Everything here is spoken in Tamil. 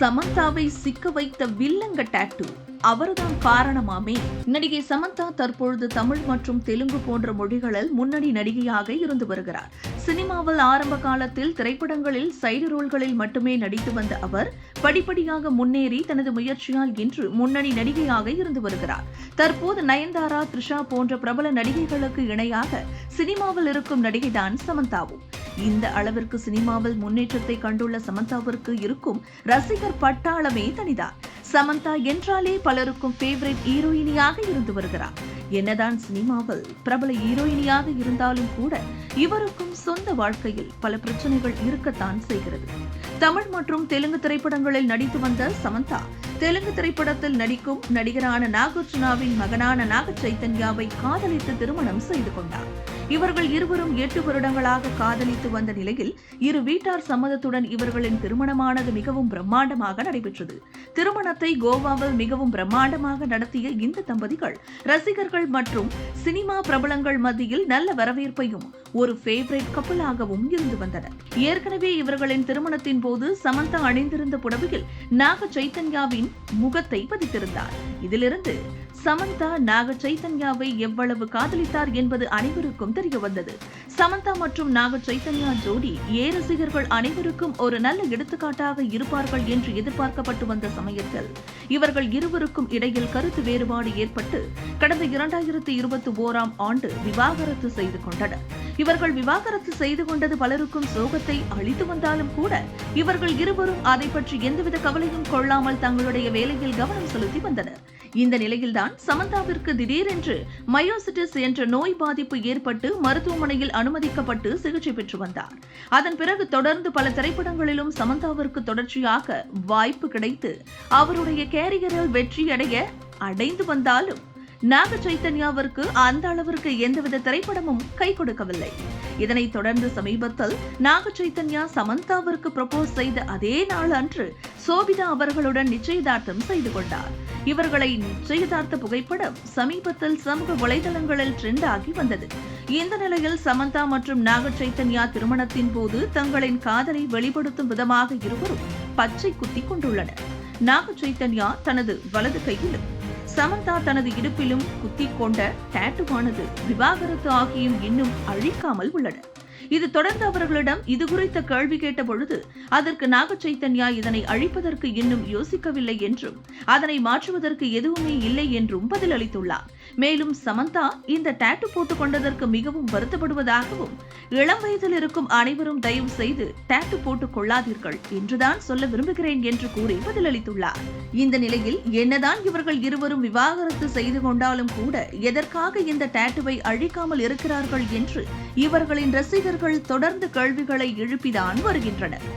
சமந்தாவை சிக்க வைத்த வில்லங்க டாட்டு அவர்தான் காரணமாமே. நடிகை சமந்தா தற்பொழுது தமிழ் மற்றும் தெலுங்கு போன்ற மொழிகளில் முன்னணி நடிகையாக இருந்து வருகிறார். சினிமாவில் ஆரம்ப காலத்தில் திரைப்படங்களில் சைடு ரோல்களில் மட்டுமே நடித்து வந்த அவர் படிப்படியாக முன்னேறி தனது முயற்சியால் இன்று முன்னணி நடிகையாக இருந்து வருகிறார். தற்போது நயன்தாரா த்ரிஷா போன்ற பிரபல நடிகைகளுக்கு இணையாக சினிமாவில் இருக்கும் நடிகைதான் சமந்தாவும். இந்த அளவிற்கு சினிமாவில் முன்னேற்றத்தை கண்டுள்ள சமந்தாவிற்கு இருக்கும் ரசிகர் பட்டாளமே தனிதான். சமந்தா என்றாலே பலருக்கும் ஃபேவரட் ஹீரோயினியாக இருந்து வருகிறார். என்னதான் சினிமாவில் பிரபல ஹீரோயினியாக இருந்தாலும் கூட இவருக்கும் சொந்த வாழ்க்கையில் பல பிரச்சனைகள் இருக்கத்தான் செய்கிறது. தமிழ் மற்றும் தெலுங்கு திரைப்படங்களில் நடித்து வந்த சமந்தா தெலுங்கு திரைப்படத்தில் நடிக்கும் நடிகரான நாகார்ஜுனாவின் மகனான நாக சைத்தன்யாவை காதலித்து திருமணம் செய்து கொண்டார். இவர்கள் இருவரும் எட்டு வருடங்களாக காதலித்து வந்த நிலையில் இரு வீட்டார் சம்மதத்துடன் இவர்களின் திருமணமானது மிகவும் பிரம்மாண்டமாக நடைபெற்றது. திருமணத்தை கோவாவில் மிகவும் பிரம்மாண்டமாக நடத்திய இந்த தம்பதிகள் ரசிகர்கள் மற்றும் சினிமா பிரபலங்கள் மத்தியில் நல்ல வரவேற்பையும் ஒரு ஃபேவரட் கப்பலாகவும் இருந்து வந்தனர். ஏற்கனவே இவர்களின் திருமணத்தின் போது சமந்தா அணிந்திருந்த புடவையில் நாக சைத்தன்யாவின் முகத்தை பதித்திருந்தார். இதிலிருந்து சமந்தா நாக சைத்தன்யாவை எவ்வளவு காதலித்தார் என்பது அனைவருக்கும் தெரிய வந்தது சமந்தா மற்றும் நாக சைத்தன்யா ஜோடி ஏ ரசிகர்கள் அனைவருக்கும் ஒரு நல்ல எடுத்துக்காட்டாக இருப்பார்கள் என்று எதிர்பார்க்கப்பட்டு வந்த சமயத்தில் இவர்கள் இருவருக்கும் இடையில் கருத்து வேறுபாடு ஏற்பட்டு கடந்த இரண்டாயிரத்தி இருபத்தி ஓராம் ஆண்டு விவாகரத்து செய்து கொண்டனர். இவர்கள் விவாகரத்து செய்து கொண்டது பலருக்கும் சோகத்தை அளித்து வந்தாலும் கூட இவர்கள் இருவரும் அதை பற்றி எந்தவித கவலையும் கொள்ளாமல் தங்களுடைய வேலையில் கவனம் செலுத்தி வந்தனர். இந்த நிலையில்தான் சமந்தாவிற்கு திடீரென்று மயோசிட்டிஸ் என்ற நோய் பாதிப்பு ஏற்பட்டு மருத்துவமனையில் அனுமதிக்கப்பட்டு சிகிச்சை பெற்று வந்தார். அதன் பிறகு தொடர்ந்து பல திரைப்படங்களிலும் சமந்தாவிற்கு தொடர்ச்சியாக வாய்ப்பு கிடைத்து அவருடைய கேரியரில் வெற்றியடைய அடைந்து வந்தாலும் நாக சைத்தன்யாவிற்கு அந்த அளவிற்கு எந்தவித திரைப்படமும் கை கொடுக்கவில்லை. இதனைத் தொடர்ந்து சமீபத்தில் நாக சைத்தன்யா சமந்தாவிற்கு ப்ரப்போஸ் செய்த அதே நாள் அன்று சோபிதா அவர்களுடன் நிச்சயதார்த்தம் செய்து கொண்டார். இவர்களை நிச்சயதார்த்த புகைப்படம் சமீபத்தில் சமூக வலைதளங்களில் ட்ரெண்ட் ஆகி வந்தது. இந்த நிலையில் சமந்தா மற்றும் நாக சைத்தன்யா திருமணத்தின் போது தங்களின் காதலை வெளிப்படுத்தும் விதமாக இருவரும் பச்சை குத்தி கொண்டுள்ளனர். நாக சைத்தன்யா தனது வலது கையிலும் சமந்தா தனது இடுப்பிலும் குத்திக் கொண்ட டேட்டுவானது விவாகரத்து ஆகியும் இன்னும் அழிக்காமல் உள்ளன. இது தொடர்ந்து அவர்களிடம் இது குறித்த கேள்வி கேட்ட பொழுது அதற்கு நாக சைத்தன்யா இதனை அழிப்பதற்கு இன்னும் யோசிக்கவில்லை என்றும் அதனை மாற்றுவதற்கு எதுவுமே இல்லை என்றும் பதிலளித்துள்ளார். மேலும் சமந்தா இந்த டேட்டு போட்டுக் கொண்டதற்கு மிகவும் வருத்தப்படுவதாகவும் இளம் வயதில் இருக்கும் அனைவரும் தயவு செய்து டேட்டு போட்டுக் கொள்ளாதீர்கள் என்றுதான் சொல்ல விரும்புகிறேன் என்று கூறி பதிலளித்துள்ளார். இந்த நிலையில் என்னதான் இவர்கள் இருவரும் விவாகரத்து செய்து கொண்டாலும் கூட எதற்காக இந்த டேட்டுவை அழிக்காமல் இருக்கிறார்கள் என்று இவர்களின் ரசிகர்கள் தொடர்ந்து கேள்விகளை எழுப்பிதான் வருகின்றனர்.